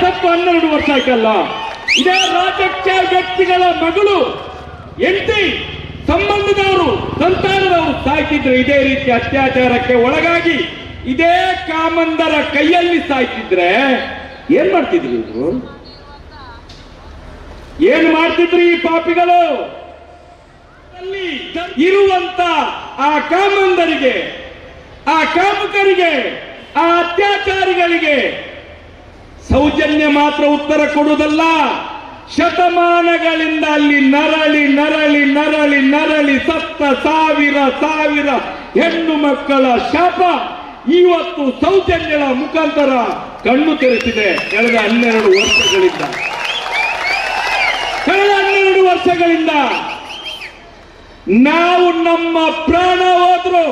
ಸತ್ತು ಹನ್ನೆರಡು ವರ್ಷ ಆಯ್ತಲ್ಲ? ಇದೇ ರಾಜಕೀಯ ವ್ಯಕ್ತಿಗಳ ಮಗಳು ಎಂಟಿ ಸಂಬಂಧದವರು, ಸಂತಾನದವರು ಸಾಯ್ತಿದ್ರು. ಇದೇ ರೀತಿ ಅತ್ಯಾಚಾರಕ್ಕೆ ಒಳಗಾಗಿ ಇದೇ ಕಾಮಂದರ ಕೈಯಲ್ಲಿ ಸಾಯ್ತಿದ್ರೆ ಏನ್ ಮಾಡ್ತಿದ್ರು ಇವರು ಏನ್ ಮಾಡ್ತಿದ್ರು ಈ ಪಾಪಿಗಳು? ಇರುವಂತ ಆ ಕಾಮಂದರಿಗೆ, ಆ ಕಾಮುಕರಿಗೆ, ಆ ಅತ್ಯಾಚಾರಿಗಳಿಗೆ ಸೌಜನ್ಯ ಮಾತ್ರ ಉತ್ತರ ಕೊಡುವುದಲ್ಲ. ಶತಮಾನಗಳಿಂದ ಅಲ್ಲಿ ನರಳಿ ನರಳಿ ನರಳಿ ನರಳಿ, ಸತ್ತ ಸಾವಿರ ಸಾವಿರ ಹೆಣ್ಣು ಮಕ್ಕಳ ಶಾಪ ಇವತ್ತು ಸೌಜನ್ಯಗಳ ಮುಖಾಂತರ ಕಣ್ಣು ತೆರೆಸಿದೆ ಕಳೆದ ಹನ್ನೆರಡು ವರ್ಷಗಳಿಂದ. ಕಳೆದ ಹನ್ನೆರಡು ವರ್ಷಗಳಿಂದ ನಾವು ನಮ್ಮ ಪ್ರಾಣ ಹೋದ್ರು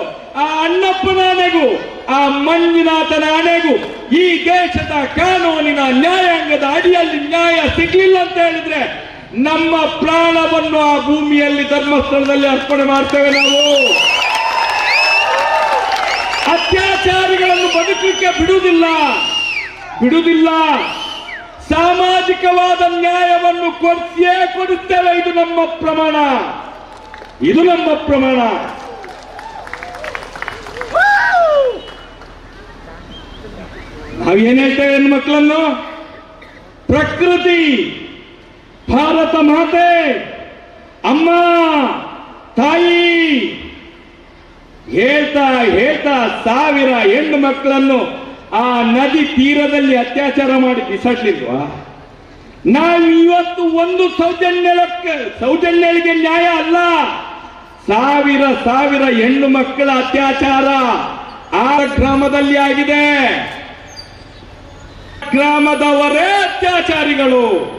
ಆ ಅಣ್ಣಪ್ಪನ ಆಣೆಗೂ ಆ ಮಂಜುನಾಥನ ಅಣೆಗೂ ಈ ದೇಶದ ಕಾನೂನಿನ ನ್ಯಾಯಾಂಗದ ಅಡಿಯಲ್ಲಿ ನ್ಯಾಯ ಸಿಗ್ಲಿಲ್ಲ ಅಂತ ಹೇಳಿದ್ರೆ ನಮ್ಮ ಪ್ರಾಣವನ್ನು ಆ ಭೂಮಿಯಲ್ಲಿ ಧರ್ಮಸ್ಥಳದಲ್ಲಿ ಅರ್ಪಣೆ ಮಾಡ್ತೇವೆ ನಾವು. ಅತ್ಯಾಚಾರಿಗಳನ್ನು ಬದುಕಲಿಕ್ಕೆ ಬಿಡುವುದಿಲ್ಲ. ಬಿಡುವುದಿಲ್ಲ. ಸಾಮಾಜಿಕವಾದ ನ್ಯಾಯವನ್ನು ಕೊರ್ತಿಯೇ ಕೊಡುತ್ತೇವೆ. ಇದು ನಮ್ಮ ಪ್ರಮಾಣ. ಇದು ನಮ್ಮ ಪ್ರಮಾಣ. ನಾವೇನ್ ಹೇಳ್ತೇವೆ ಹೆಣ್ಮಕ್ಳನ್ನು ಪ್ರಕೃತಿ, ಭಾರತ ಮಾತೆ, ಅಮ್ಮ, ತಾಯಿ, ಹೇಳ್ತಾ ಹೇಳ್ತಾ ಸಾವಿರ ಹೆಣ್ಣು ಮಕ್ಕಳನ್ನು ಆ ನದಿ ತೀರದಲ್ಲಿ ಅತ್ಯಾಚಾರ ಮಾಡಿ ಬಿಸಾಡ್ಲಿಲ್ವಾ? ನಾವು ಇವತ್ತು ಒಂದು ಸೌಜನ್ಯಕ್ಕೆ ಸೌಜನ್ಯಗಳಿಗೆ ನ್ಯಾಯ ಅಲ್ಲ. ಸಾವಿರ ಸಾವಿರ ಹೆಣ್ಣು ಮಕ್ಕಳ ಅತ್ಯಾಚಾರ ಆ ಗ್ರಾಮದಲ್ಲಿ ಆಗಿದೆ. ಗ್ರಾಮದವರೇ ಅತ್ಯಾಚಾರಿಗಳು.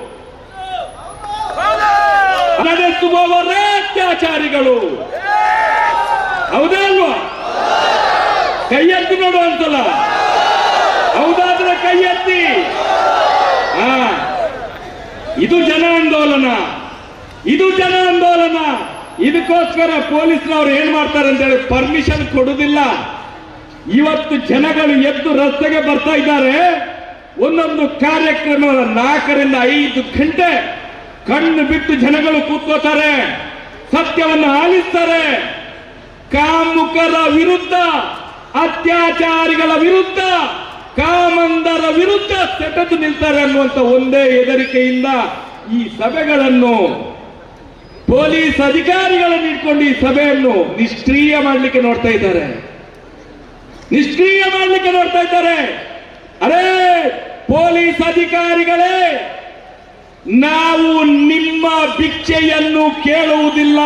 ನಡೆಸುವವರೇ ಅತ್ಯಾಚಾರಿಗಳು. ಹೌದಾ ಅಲ್ವಾ? ಕೈ ಎತ್ತಿ ನೋಡು ಅಂತಲ್ಲ ಹೌದಾದ್ರೆ ಕೈ ಎತ್ತಿ. ಹಾ. ಇದು ಜನ ಆಂದೋಲನ. ಇದು ಜನ ಆಂದೋಲನ. ಇದಕ್ಕೋಸ್ಕರ ಪೊಲೀಸ್ನವ್ರು ಏನ್ ಮಾಡ್ತಾರೆ ಅಂತ ಹೇಳಿ ಪರ್ಮಿಷನ್ ಕೊಡುದಿಲ್ಲ. ಇವತ್ತು ಜನಗಳು ಎದ್ದು ರಸ್ತೆಗೆ ಬರ್ತಾ ಇದ್ದಾರೆ. ಒಂದೊಂದು ಕಾರ್ಯಕ್ರಮ ನಾಲ್ಕರಿಂದ ಐದು ಗಂಟೆ ಕಣ್ಣು ಬಿಟ್ಟು ಜನಗಳು ಕೂತ್ಕೋತಾರೆ, ಸತ್ಯವನ್ನು ಆಲಿಸ್ತಾರೆ. ಕಾಮುಕರ ವಿರುದ್ಧ, ಅತ್ಯಾಚಾರಿಗಳ ವಿರುದ್ಧ, ಕಾಮಂದರ ವಿರುದ್ಧ ಸೆಟೆದು ನಿಲ್ತಾರೆ ಅನ್ನುವಂತ ಒಂದೇ ಹೆದರಿಕೆಯಿಂದ ಈ ಸಭೆಗಳನ್ನು ಪೊಲೀಸ್ ಅಧಿಕಾರಿಗಳನ್ನು ಇಟ್ಕೊಂಡು ಈ ಸಭೆಯನ್ನು ನಿಷ್ಕ್ರಿಯ ಮಾಡಲಿಕ್ಕೆ ನೋಡ್ತಾ ಇದ್ದಾರೆ. ನಿಷ್ಕ್ರಿಯ ಮಾಡಲಿಕ್ಕೆ ನೋಡ್ತಾ ಇದ್ದಾರೆ. ಅರೇ ಪೊಲೀಸ್ ಅಧಿಕಾರಿಗಳೇ, ನಾವು ನಿಮ್ಮ ಭಿಕ್ಷೆಯನ್ನು ಕೇಳುವುದಿಲ್ಲ.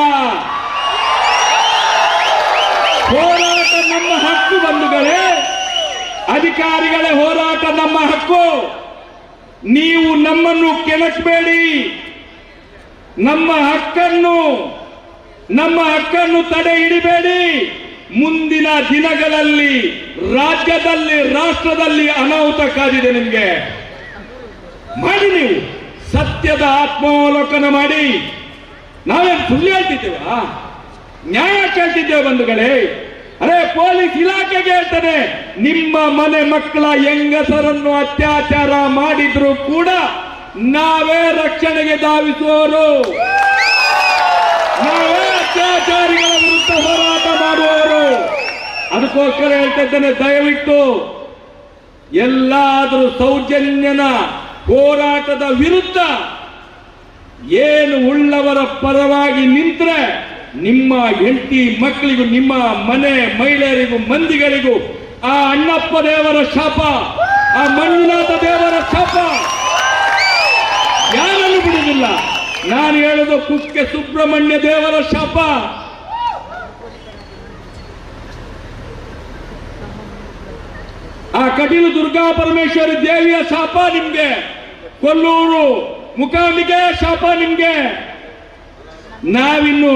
ಹೋರಾಟ ನಮ್ಮ ಹಕ್ಕು ಬಂಧುಗಳೇ, ಅಧಿಕಾರಿಗಳೇ, ಹೋರಾಟ ನಮ್ಮ ಹಕ್ಕು. ನೀವು ನಮ್ಮನ್ನು ಕೆಣಕಬೇಡಿ. ನಮ್ಮ ಹಕ್ಕನ್ನು ನಮ್ಮ ಹಕ್ಕನ್ನು ತಡೆ ಹಿಡಿಬೇಡಿ ಮುಂದಿನ ದಿನಗಳಲ್ಲಿ ರಾಜ್ಯದಲ್ಲಿ, ರಾಷ್ಟ್ರದಲ್ಲಿ ಅನಾಹುತ ಕಾದಿದೆ ನಿಮ್ಗೆ. ಮಾಡಿ ನೀವು. ಸತ್ಯದ ಆತ್ಮಾವಲೋಕನ ಮಾಡಿ. ನಾವೇನು ಸುಳ್ಳು ಹೇಳ್ತಿದ್ದೇವ? ನ್ಯಾಯ ಕೇಳ್ತಿದ್ದೇವೆ ಬಂಧುಗಳೇ. ಅರೆ, ಪೊಲೀಸ್ ಇಲಾಖೆಗೆ ಹೇಳ್ತಾನೆ. ನಿಮ್ಮ ಮನೆ ಮಕ್ಕಳ ಹೆಂಗಸರನ್ನು ಅತ್ಯಾಚಾರ ಮಾಡಿದ್ರು ಕೂಡ ನಾವೇ ರಕ್ಷಣೆಗೆ ಧಾವಿಸುವವರು ಅದಕ್ಕೋಸ್ಕರ ಹೇಳ್ತಾ ಇದ್ದೇನೆ ದಯವಿಟ್ಟು ಎಲ್ಲಾದರೂ ಸೌಜನ್ಯನ ಹೋರಾಟದ ವಿರುದ್ಧ ಏನು ಉಳ್ಳವರ ಪರವಾಗಿ ನಿಂತರೆ ನಿಮ್ಮ ಹೆಂಡತಿ ಮಕ್ಕಳಿಗೂ, ನಿಮ್ಮ ಮನೆ ಮಹಿಳೆಯರಿಗೂ, ಮಂದಿಗಳಿಗೂ, ಆ ಅಣ್ಣಪ್ಪ ದೇವರ ಶಾಪ, ಆ ಮಂಜುನಾಥ ದೇವರ ಶಾಪ ಯಾರನ್ನು ಬಿಡುವುದಿಲ್ಲ. ನಾನು ಹೇಳುದು ಕುಕ್ಕೆ ಸುಬ್ರಹ್ಮಣ್ಯ ದೇವರ ಶಾಪ ಆ ಕಟೀಲು ದುರ್ಗಾ ಪರಮೇಶ್ವರಿ ದೇವಿಯ ಶಾಪ ನಿಮ್ಗೆ. ಕೊಲ್ಲೂರು ಮುಖಾಂಬಿಕೆ ಶಾಪ ನಿಮ್ಗೆ. ನಾವಿನ್ನು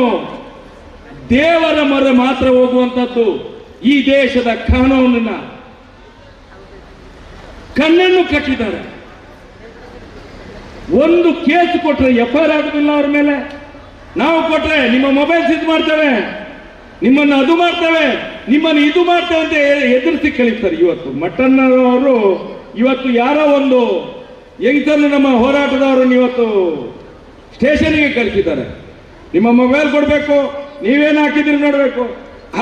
ದೇವರ ಮರ ಮಾತ್ರ ಹೋಗುವಂಥದ್ದು ಈ ದೇಶದ ಕಾನೂನಿನ ಕಣ್ಣನ್ನು ಕಟ್ಟಿದ್ದಾರೆ. ಒಂದು ಕೇಸ್ ಕೊಟ್ರೆ ಎಫ್ ಐ ಆರ್ ಅವ್ರ ಮೇಲೆ. ನಾವು ಕೊಟ್ರೆ ನಿಮ್ಮ ಮೊಬೈಲ್ ಸಿದ್ಧ ಮಾಡ್ತೇವೆ. ನಿಮ್ಮನ್ನು ಅದು ಮಾಡ್ತೇವೆ. ನಿಮ್ಮನ್ನು ಇದು ಮಾಡ್ತೇವೆ ಅಂತ ಎದುರಿಸಿ ಕಳಿಸ್ತಾರೆ ಇವತ್ತು. ಮಟ್ಟಣ್ಣವರು ಇವತ್ತು ಯಾರೋ ಒಂದು ಹೆಂಗ್ಸನ್ನು ನಮ್ಮ ಹೋರಾಟದವರು ಇವತ್ತು ಸ್ಟೇಷನ್ಗೆ ಕಳಿಸಿದ್ದಾರೆ. ನಿಮ್ಮ ಮೊಬೈಲ್ ಕೊಡಬೇಕು, ನೀವೇನು ಹಾಕಿದ್ರಿ ನೋಡಬೇಕು.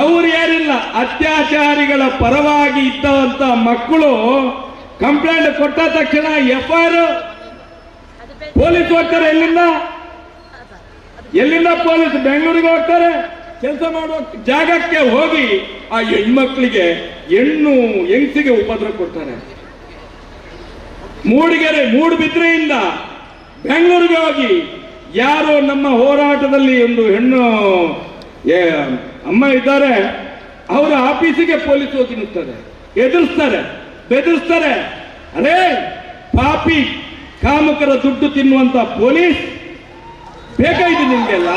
ಅವ್ರು ಯಾರಿಲ್ಲ, ಅತ್ಯಾಚಾರಿಗಳ ಪರವಾಗಿ ಇದ್ದಂತ ಮಕ್ಕಳು ಕಂಪ್ಲೇಂಟ್ ಕೊಟ್ಟ ತಕ್ಷಣ ಎಫ್ ಐ ಆರ್ ಪೊಲೀಸ್ ಹೋಗ್ತಾರೆ ಎಲ್ಲಿಂದ? ಎಲ್ಲಿಂದ ಪೊಲೀಸ್? ಬೆಂಗಳೂರಿಗೆ ಹೋಗ್ತಾರೆ. ಕೆಲಸ ಮಾಡುವ ಜಾಗಕ್ಕೆ ಹೋಗಿ ಆ ಹೆಣ್ಮಕ್ಳಿಗೆ ಹೆಣ್ಣು ಹೆಂಗಸಿಗೆ ಉಪದ್ರ ಕೊಡ್ತಾರೆ. ಮೂಡಿಗೆರೆ ಮೂಡುಬಿದ್ರೆಯಿಂದ ಬೆಂಗಳೂರಿಗೆ ಹೋಗಿ ಯಾರು ನಮ್ಮ ಹೋರಾಟದಲ್ಲಿ ಒಂದು ಹೆಣ್ಣು ಅಮ್ಮ ಇದ್ದಾರೆ, ಅವರ ಆಫೀಸಿಗೆ ಪೊಲೀಸ್ ಹೋಗಿ ನಿಲ್ತಾರೆ ಎದುರಿಸ್ತಾರೆ, ಬೆದರಿಸ್ತಾರೆ. ಅರೇ, ಪಾಪಿ, ಕಾಮಕರ ದುಡ್ಡು ತಿನ್ನುವಂತ ಪೊಲೀಸ್ ಬೇಕಾಯ್ತು ನಿಮ್ಗೆಲ್ಲ?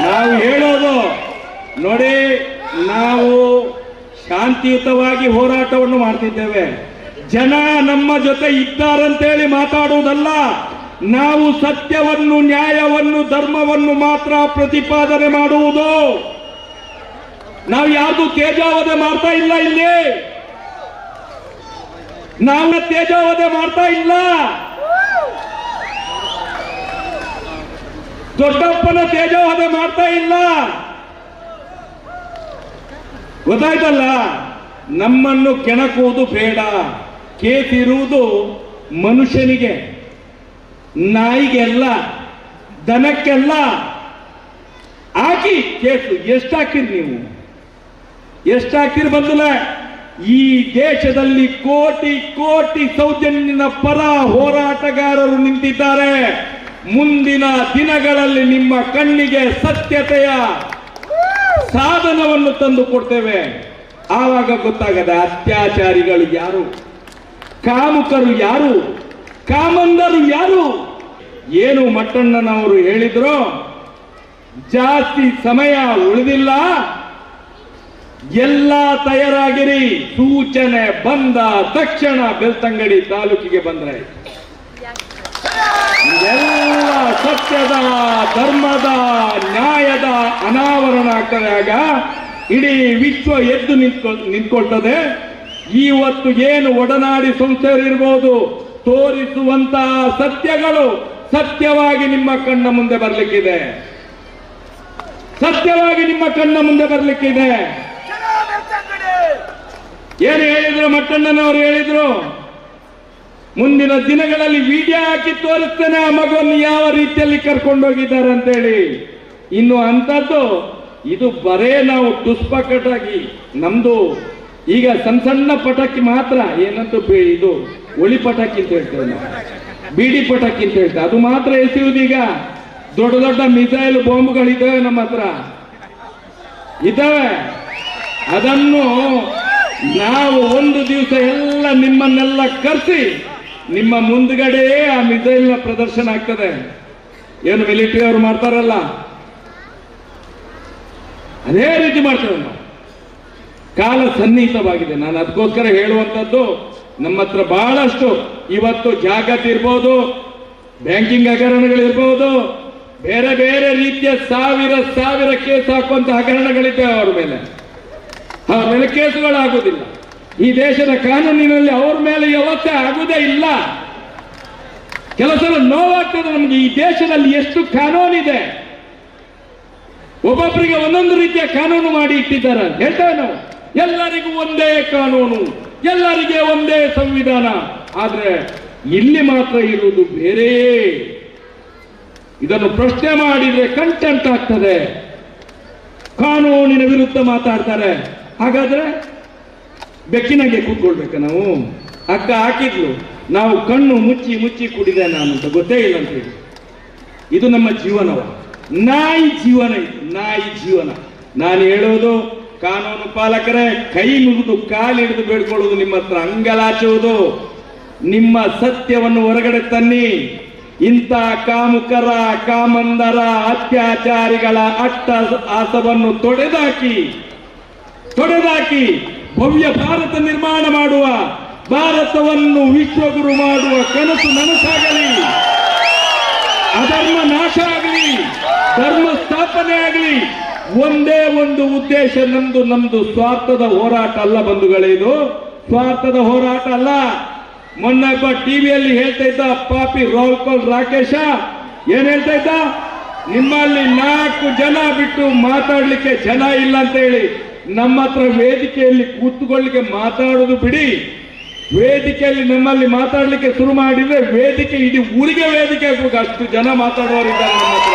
ನಾವು ಹೇಳೋದು ನೋಡಿ, ನಾವು ಶಾಂತಿಯುತವಾಗಿ ಹೋರಾಟವನ್ನು ಮಾಡ್ತಿದ್ದೇವೆ. ಜನ ನಮ್ಮ ಜೊತೆ ಇದ್ದಾರಂತೇಳಿ ಮಾತಾಡುವುದಲ್ಲ. ನಾವು ಸತ್ಯವನ್ನು, ನ್ಯಾಯವನ್ನು, ಧರ್ಮವನ್ನು ಮಾತ್ರ ಪ್ರತಿಪಾದನೆ ಮಾಡುವುದು. ನಾವು ಯಾರ್ದು ತೇಜಾವಧೆ ಮಾಡ್ತಾ ಇಲ್ಲ ಇಲ್ಲಿ. ನಾವು ತೇಜಾವಧೆ ಮಾಡ್ತಾ ಇಲ್ಲ. ದೊಡ್ಡಪ್ಪನ ತೇಜೋಹದ ಮಾಡ್ತಾ ಇಲ್ಲ. ಗೊತ್ತಾಯ್ತಲ್ಲ, ನಮ್ಮನ್ನು ಕೆಣಕುವುದು ಬೇಡ. ಕೇತಿರುವುದು ಮನುಷ್ಯನಿಗೆ, ನಾಯಿಗೆಲ್ಲ, ದನಕ್ಕೆಲ್ಲ. ಹಾಕಿ ಕೇಸು ಎಷ್ಟಾಕಿರಿ ನೀವು? ಎಷ್ಟು ಹಾಕಿರಿ ಬಂದಿಲ್ಲ ಈ ದೇಶದಲ್ಲಿ ಕೋಟಿ ಕೋಟಿ ಸೌಜನ್ಯನ ಪರ ಹೋರಾಟಗಾರರು ನಿಂತಿದ್ದಾರೆ. ಮುಂದಿನ ದಿನಗಳಲ್ಲಿ ನಿಮ್ಮ ಕಣ್ಣಿಗೆ ಸತ್ಯತೆಯ ಸಾಧನವನ್ನು ತಂದು ಕೊಡ್ತೇವೆ. ಆವಾಗ ಗೊತ್ತಾಗದ ಅತ್ಯಾಚಾರಿಗಳು ಯಾರು? ಕಾಮುಕರು ಯಾರು? ಕಾಮಂದರು ಯಾರು? ಏನು ಮಟ್ಟಣ್ಣನವರು ಹೇಳಿದ್ರು, ಜಾಸ್ತಿ ಸಮಯ ಉಳಿದಿಲ್ಲ. ಎಲ್ಲ ತಯಾರಾಗಿರಿ. ಸೂಚನೆ ಬಂದ ತಕ್ಷಣ ಬೆಳ್ತಂಗಡಿ ತಾಲೂಕಿಗೆ ಬಂದ್ರೆ. ಎಲ್ಲ ಸತ್ಯದ ಧರ್ಮದ ನ್ಯಾಯದ ಅನಾವರಣ ಆಗ್ತದೆ ಆಗ ಇಡೀ ವಿಶ್ವ ಎದ್ದು ನಿಂತ್ಕೊ ನಿಂತ್ಕೊಳ್ತದೆ. ಇವತ್ತು ಏನು ಒಡನಾಡಿ ಸಂಸ್ಥೆಯಲ್ಲಿರ್ಬೋದು ತೋರಿಸುವಂತಹ ಸತ್ಯಗಳು ಸತ್ಯವಾಗಿ ನಿಮ್ಮ ಕಣ್ಣ ಮುಂದೆ ಬರಲಿಕ್ಕಿದೆ. ಸತ್ಯವಾಗಿ ನಿಮ್ಮ ಕಣ್ಣ ಮುಂದೆ ಬರಲಿಕ್ಕಿದೆ. ಏನು ಹೇಳಿದ್ರು ಮಟ್ಟಣ್ಣನವರು ಹೇಳಿದ್ರು? ಮುಂದಿನ ದಿನಗಳಲ್ಲಿ ವಿಡಿಯೋ ಹಾಕಿ ತೋರಿಸ್ತೇನೆ ಆ ಮಗುವನ್ನು ಯಾವ ರೀತಿಯಲ್ಲಿ ಕರ್ಕೊಂಡೋಗಿದ್ದಾರೆ ಅಂತೇಳಿ. ಇನ್ನು ಅಂತದ್ದು ಇದು ಬರೇ ನಾವು ದುಷ್ಪಕಟಾಗಿ ನಮ್ದು ಈಗ ಸಣ್ಣ ಸಣ್ಣ ಪಟಾಕಿ ಮಾತ್ರ, ಏನಂತ ಇದು ಒಳಿ ಪಟಾಕಿ ಅಂತ ಹೇಳ್ತೇವೆ ನಾವು. ಬೀಡಿ ಪಟಾಕಿ ಅಂತ ಹೇಳ್ತೇವೆ. ಅದು ಮಾತ್ರ ಎಸೆಯುವುದೀಗ ದೊಡ್ಡ ದೊಡ್ಡ ಮಿಸೈಲ್ ಬಾಂಬ್ಗಳಿದ್ದಾವೆ ನಮ್ಮ ಹತ್ರ. ಇದ್ದಾವೆ ಅದನ್ನು ನಾವು ಒಂದು ದಿವಸ ಎಲ್ಲ ನಿಮ್ಮನ್ನೆಲ್ಲ ಕರೆಸಿ ನಿಮ್ಮ ಮುಂದ್ಗಡೆ ಆ ಮಿಸೈಲ್ನ ಪ್ರದರ್ಶನ ಆಗ್ತದೆ. ಏನು ಮಿಲಿಟರಿ ಅವರು ಮಾಡ್ತಾರಲ್ಲ? ಅದೇ ರೀತಿ ಮಾಡ್ತೇವೆ ನಾವು. ಕಾಲ ಸನ್ನಿಹಿತವಾಗಿದೆ. ನಾನು ಅದಕ್ಕೋಸ್ಕರ ಹೇಳುವಂಥದ್ದು, ನಮ್ಮ ಹತ್ರ ಬಹಳಷ್ಟು ಇವತ್ತು ಜಾಗತ್ ಇರ್ಬೋದು, ಬ್ಯಾಂಕಿಂಗ್ ಹಗರಣಗಳಿರ್ಬೋದು, ಬೇರೆ ಬೇರೆ ರೀತಿಯ ಸಾವಿರ ಸಾವಿರ ಕೇಸ್ ಹಾಕುವಂತ ಹಗರಣಗಳಿದ್ದೇವೆ ಅವ್ರ ಮೇಲೆ. ಅವ್ರ ಮೇಲೆ ಕೇಸುಗಳಾಗುವುದಿಲ್ಲ. ಈ ದೇಶದ ಕಾನೂನಿನಲ್ಲಿ ಅವ್ರ ಮೇಲೆ ಯಾವತ್ತೇ ಆಗುವುದೇ ಇಲ್ಲ. ಕೆಲವು ನೋವಾಗ್ತದೆ ನಮಗೆ. ಈ ದೇಶದಲ್ಲಿ ಎಷ್ಟು ಕಾನೂನಿದೆ. ಒಬ್ಬೊಬ್ಬರಿಗೆ ಒಂದೊಂದು ರೀತಿಯ ಕಾನೂನು ಮಾಡಿ ಇಟ್ಟಿದ್ದಾರೆ. ಹೇಳ್ತೇವೆ ನಾವು. ಎಲ್ಲರಿಗೂ ಒಂದೇ ಕಾನೂನು. ಎಲ್ಲರಿಗೆ ಒಂದೇ ಸಂವಿಧಾನ. ಆದ್ರೆ ಇಲ್ಲಿ ಮಾತ್ರ ಇರುವುದು ಬೇರೆ. ಇದನ್ನು ಪ್ರಶ್ನೆ ಮಾಡಿದ್ರೆ ಕಂಟೆಂಟ್ ಆಗ್ತದೆ. ಕಾನೂನಿನ ವಿರುದ್ಧ ಮಾತಾಡ್ತಾರೆ. ಹಾಗಾದ್ರೆ ಬೆಕ್ಕಿನಾಗೆ ಕೂತ್ಕೊಳ್ಬೇಕ ನಾವು. ಅಕ್ಕ ಹಾಕಿದ್ಲು. ನಾವು ಕಣ್ಣು ಮುಚ್ಚಿ ಮುಚ್ಚಿ ಕುಡಿದೆ ನಾನು ಅಂತ ಗೊತ್ತೇ ಇಲ್ಲ ಅಂತ ಹೇಳಿ. ಇದು ನಮ್ಮ ಜೀವನವ ನಾಯಿ ಜೀವನ ಇದು. ನಾಯಿ ಜೀವನ. ನಾನು ಹೇಳೋದು ಕಾನೂನು ಪಾಲಕರೇ, ಕೈ ಮುಗಿದು ಕಾಲಿಡಿದು ಬೇಡ್ಕೊಳ್ಳೋದು ನಿಮ್ಮ ಹತ್ರ ಅಂಗಲಾಚುವುದು ನಿಮ್ಮ ಸತ್ಯವನ್ನು ಹೊರಗಡೆ ತನ್ನಿ. ಇಂಥ ಕಾಮುಕರ, ಕಾಮಂದರ, ಅತ್ಯಾಚಾರಿಗಳ ಅಟ್ಟ ಆಸವನ್ನು ತೊಡೆದಾಕಿ ತೊಡೆದಾಕಿ ಭವ್ಯ ಭಾರತ ನಿರ್ಮಾಣ ಮಾಡುವ, ಭಾರತವನ್ನು ವಿಶ್ವಗುರು ಮಾಡುವ ಕನಸು ನನಸಾಗಲಿ. ಅಧರ್ಮ ನಾಶ ಆಗಲಿ, ಧರ್ಮ ಸ್ಥಾಪನೆ ಆಗಲಿ, ಒಂದೇ ಒಂದು ಉದ್ದೇಶ ನಮ್ದು ನಮ್ದು ಸ್ವಾರ್ಥದ ಹೋರಾಟ ಅಲ್ಲ ಬಂಧುಗಳೇನು ಸ್ವಾರ್ಥದ ಹೋರಾಟ ಅಲ್ಲ. ಮೊನ್ನೆ ಒಬ್ಬ ಟಿವಿಯಲ್ಲಿ ಹೇಳ್ತಾ ಇದ್ದ ಪಾಪಿ ರೋಲ್ಕೋಲ್ ರಾಕೇಶ, ಏನ್ ಹೇಳ್ತಾ ಇದ್ದ? ನಿಮ್ಮಲ್ಲಿ ನಾಲ್ಕು ಜನ ಬಿಟ್ಟು ಮಾತಾಡ್ಲಿಕ್ಕೆ ಜನ ಇಲ್ಲ ಅಂತ ಹೇಳಿ. ನಮ್ಮ ಹತ್ರ ವೇದಿಕೆಯಲ್ಲಿ ಕೂತ್ಕೊಳ್ಳಿಕ್ಕೆ ಮಾತಾಡೋದು ಬಿಡಿ. ವೇದಿಕೆಯಲ್ಲಿ ನಮ್ಮಲ್ಲಿ ಮಾತಾಡಲಿಕ್ಕೆ ಶುರು ಮಾಡಿದ್ರೆ ವೇದಿಕೆ ಇಡೀ ಊರಿಗೆ ವೇದಿಕೆ ಆಗ್ಬೇಕು. ಅಷ್ಟು ಜನ ಮಾತಾಡುವವರಿದ್ದಾರೆ ನಮ್ಮ ಹತ್ರ.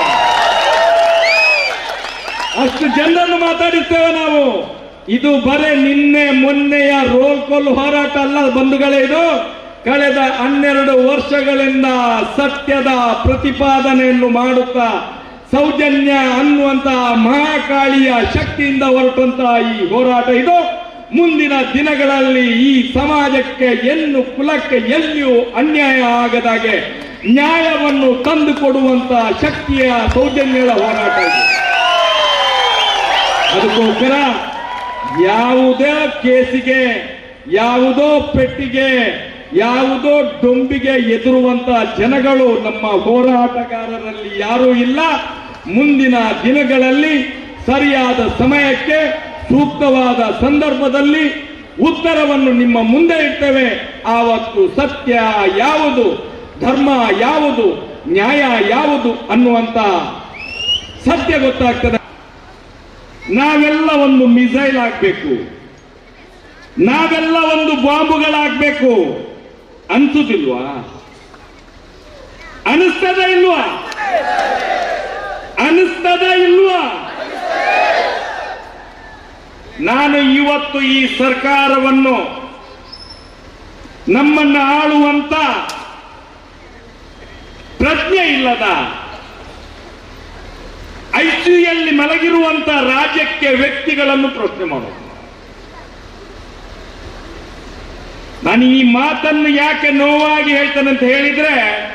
ಅಷ್ಟು ಜನರನ್ನು ಮಾತಾಡಿಸ್ತೇವೆ ನಾವು. ಇದು ಬರೇ ನಿನ್ನೆ ಮೊನ್ನೆಯ ರೋಲ್ ಕೋಲ್ ಹೋರಾಟ ಅಲ್ಲ, ಬಂಧುಗಳೇ ಇದು. ಕಳೆದ ಹನ್ನೆರಡು ವರ್ಷಗಳಿಂದ ಸತ್ಯದ ಪ್ರತಿಪಾದನೆಯನ್ನು ಮಾಡುತ್ತಾ ಸೌಜನ್ಯ ಅನ್ನುವಂತಹ ಮಹಾಕಾಳಿಯ ಶಕ್ತಿಯಿಂದ ಹೊರಟಂತಹ ಈ ಹೋರಾಟ ಇದು. ಮುಂದಿನ ದಿನಗಳಲ್ಲಿ ಈ ಸಮಾಜಕ್ಕೆ ಎನ್ನು ಕುಲಕ್ಕೆ ಎಲ್ಲಿಯೂ ಅನ್ಯಾಯ ಆಗದಾಗೆ ನ್ಯಾಯವನ್ನು ತಂದು ಕೊಡುವಂತಹ ಶಕ್ತಿಯ ಸೌಜನ್ಯದ ಹೋರಾಟ ಇದೆ. ಅದಕ್ಕೋಸ್ಕರ ಯಾವುದೇ ಕೇಸಿಗೆ, ಯಾವುದೋ ಪೆಟ್ಟಿಗೆ, ಯಾವುದೋ ಡೊಂಬಿಗೆ ಎದುರುವಂತ ಜನಗಳು ನಮ್ಮ ಹೋರಾಟಗಾರರಲ್ಲಿ ಯಾರೂ ಇಲ್ಲ. ಮುಂದಿನ ದಿನಗಳಲ್ಲಿ ಸರಿಯಾದ ಸಮಯಕ್ಕೆ, ಸೂಕ್ತವಾದ ಸಂದರ್ಭದಲ್ಲಿ ಉತ್ತರವನ್ನು ನಿಮ್ಮ ಮುಂದೆ ಇಡ್ತೇವೆ. ಆವತ್ತು ಸತ್ಯ ಯಾವುದು, ಧರ್ಮ ಯಾವುದು, ನ್ಯಾಯ ಯಾವುದು ಅನ್ನುವಂತ ಸತ್ಯ ಗೊತ್ತಾಗ್ತದೆ. ನಾವೆಲ್ಲ ಒಂದು ಮಿಸೈಲ್ ಆಗ್ಬೇಕು. ನಾವೆಲ್ಲ ಒಂದು ಬಾಂಬುಗಳಾಗಬೇಕು. ಅನ್ಸುದಿಲ್ವಾ ಅನಿಸ್ತದ ಇಲ್ವಾ ಅನಿಸ್ತದ ಇಲ್ವಾ ನಾನು ಇವತ್ತು ಈ ಸರ್ಕಾರವನ್ನು ನಮ್ಮನ್ನು ಆಳುವಂತ ಪ್ರಜ್ಞೆ ಇಲ್ಲದ ಐಸಿಯಲ್ಲಿ ಮಲಗಿರುವಂತ ರಾಜ್ಯಕ್ಕೆ ವ್ಯಕ್ತಿಗಳನ್ನು ಪ್ರಶ್ನೆ ಮಾಡೋದು. ನಾನು ಈ ಮಾತನ್ನು ಯಾಕೆ ನೋವಾಗಿ ಹೇಳ್ತೇನೆ ಅಂತ ಹೇಳಿದ್ರೆ,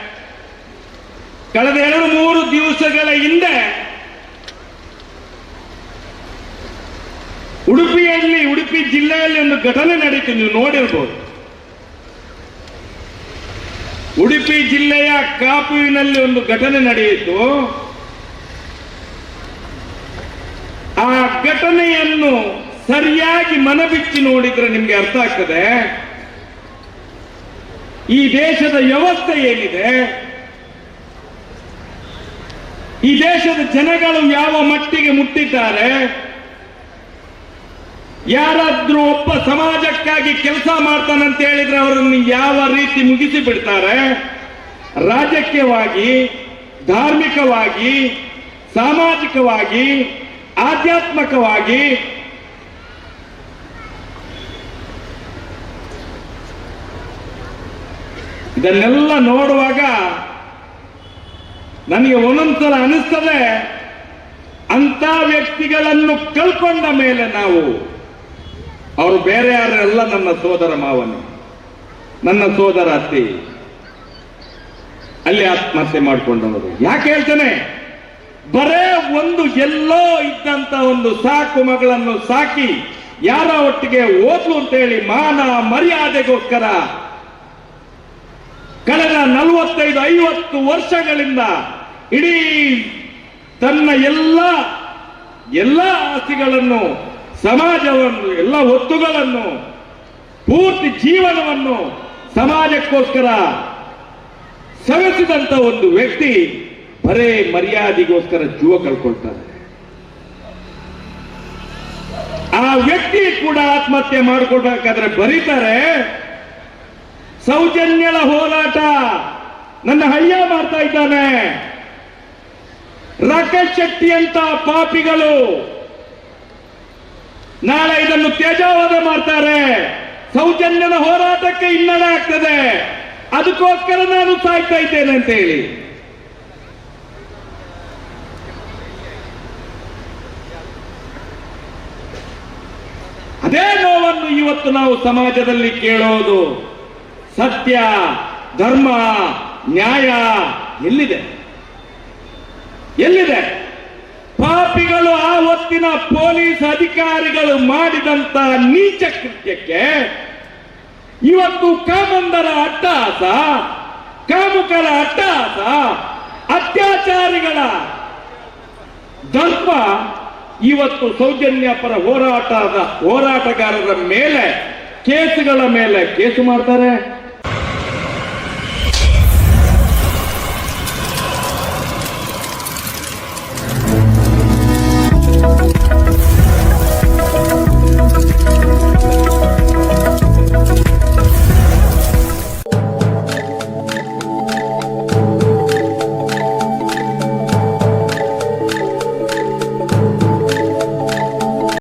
ಕಳೆದ ಎರಡು ಮೂರು ದಿವಸಗಳ ಹಿಂದೆ ಉಡುಪಿಯಲ್ಲಿ, ಉಡುಪಿ ಜಿಲ್ಲೆಯಲ್ಲಿ ಒಂದು ಘಟನೆ ನಡೀತು, ನೀವು ನೋಡಿರ್ಬೋದು. ಉಡುಪಿ ಜಿಲ್ಲೆಯ ಕಾಪುವಿನಲ್ಲಿ ಒಂದು ಘಟನೆ ನಡೆಯಿತು. ಆ ಘಟನೆಯನ್ನು ಸರಿಯಾಗಿ ಮನಬಿಚ್ಚಿ ನೋಡಿದ್ರೆ ನಿಮ್ಗೆ ಅರ್ಥ ಆಗ್ತದೆ. ಈ ದೇಶದ ವ್ಯವಸ್ಥೆ ಏನಿದೆ? ಈ ದೇಶದ ಜನಗಳು ಯಾವ ಮಟ್ಟಿಗೆ ಮುಟ್ಟಿದ್ದಾರೆ? ಯಾರಾದ್ರೂ ಒಬ್ಬ ಸಮಾಜಕ್ಕಾಗಿ ಕೆಲಸ ಮಾಡ್ತಾನಂತ ಹೇಳಿದ್ರೆ ಅವರನ್ನು ಯಾವ ರೀತಿ ಮುಗಿಸಿ ಬಿಡ್ತಾರೆ ರಾಜಕೀಯವಾಗಿ, ಧಾರ್ಮಿಕವಾಗಿ, ಸಾಮಾಜಿಕವಾಗಿ, ಆಧ್ಯಾತ್ಮಿಕವಾಗಿ? ಇದನ್ನೆಲ್ಲ ನೋಡುವಾಗ ನನಗೆ ಒಂದೊಂದ್ಸಲ ಅನಿಸ್ತದೆ ಅಂತ ವ್ಯಕ್ತಿಗಳನ್ನು ಕಳ್ಕೊಂಡ ಮೇಲೆ ನಾವು ಅವರು ಬೇರೆ ಯಾರೆಲ್ಲ ನನ್ನ ಸೋದರ ಮಾವನು, ನನ್ನ ಸೋದರ ಅತ್ತಿ. ಅಲ್ಲಿ ಆತ್ಮಹತ್ಯೆ ಮಾಡಿಕೊಂಡವರು. ಯಾಕೆ ಹೇಳ್ತೇನೆ? ಬರೇ ಒಂದು ಎಲ್ಲೋ ಇದ್ದಂತ ಒಂದು ಸಾಕು ಮಗಳನ್ನು ಸಾಕಿ, ಯಾರ ಒಟ್ಟಿಗೆ ಓದ್ಲು ಅಂತೇಳಿ ಮಾನ ಮರ್ಯಾದೆಗೋಸ್ಕರ ಕಳೆದ ನಲವತ್ತೈದು, ಐವತ್ತು ವರ್ಷಗಳಿಂದ ಇಡೀ ತನ್ನ ಎಲ್ಲ ಎಲ್ಲ ಆಸ್ತಿಗಳನ್ನು ಸಮಾಜವನ್ನು, ಎಲ್ಲ ಒತ್ತುಗಳನ್ನು, ಪೂರ್ತಿ ಜೀವನವನ್ನು ಸಮಾಜಕ್ಕೋಸ್ಕರ ಸವೆಸಿದಂತ ಒಂದು ವ್ಯಕ್ತಿ ಬರೇ ಮರ್ಯಾದೆಗೋಸ್ಕರ ಜೀವ ಕಳ್ಕೊಳ್ತಾರೆ ಆ ವ್ಯಕ್ತಿ ಕೂಡ ಆತ್ಮಹತ್ಯೆ ಮಾಡಿಕೊಡ್ಬೇಕಾದ್ರೆ ಬರೀತಾರೆ, ಸೌಜನ್ಯಳ ಹೋರಾಟ, ನನ್ನ ಹಳ್ಳಿಯ ಮಾಡ್ತಾ ಇದ್ದಾನೆ. ರಾಕೇಶ್ ಶೆಟ್ಟಿ ಅಂತ ಪಾಪಿಗಳು ನಾಳೆ ಇದನ್ನು ತೇಜಾವಧ ಮಾಡ್ತಾರೆ. ಸೌಜನ್ಯದ ಹೋರಾಟಕ್ಕೆ ಹಿನ್ನಡೆ ಆಗ್ತದೆ. ಅದಕ್ಕೋಸ್ಕರ ನಾನು ಸಾಯ್ತಾ ಇದ್ದೇನೆ ಅಂತ ಹೇಳಿ. ಅದೇ ನೋವನ್ನು ಇವತ್ತು ನಾವು ಸಮಾಜದಲ್ಲಿ ಕೇಳೋದು. ಸತ್ಯ, ಧರ್ಮ, ನ್ಯಾಯ ಎಲ್ಲಿದೆ? ಎಲ್ಲಿದೆ? ಪಾಪಿಗಳು ಆ ಹೊತ್ತಿನ ಪೊಲೀಸ್ ಅಧಿಕಾರಿಗಳು ಮಾಡಿದಂತ ನೀಚ ಕೃತ್ಯಕ್ಕೆ ಇವತ್ತು ಕಾಮಂದರ ಅಟ್ಟಹಾಸ ಕಾಮುಕರ ಅಟ್ಟಹಾಸ ಅತ್ಯಾಚಾರಿಗಳ ದರ್ಪ ಇವತ್ತು ಸೌಜನ್ಯ ಪರ ಹೋರಾಟದ ಹೋರಾಟಗಾರರ ಮೇಲೆ, ಕೇಸುಗಳ ಮೇಲೆ ಕೇಸು ಮಾಡ್ತಾರೆ.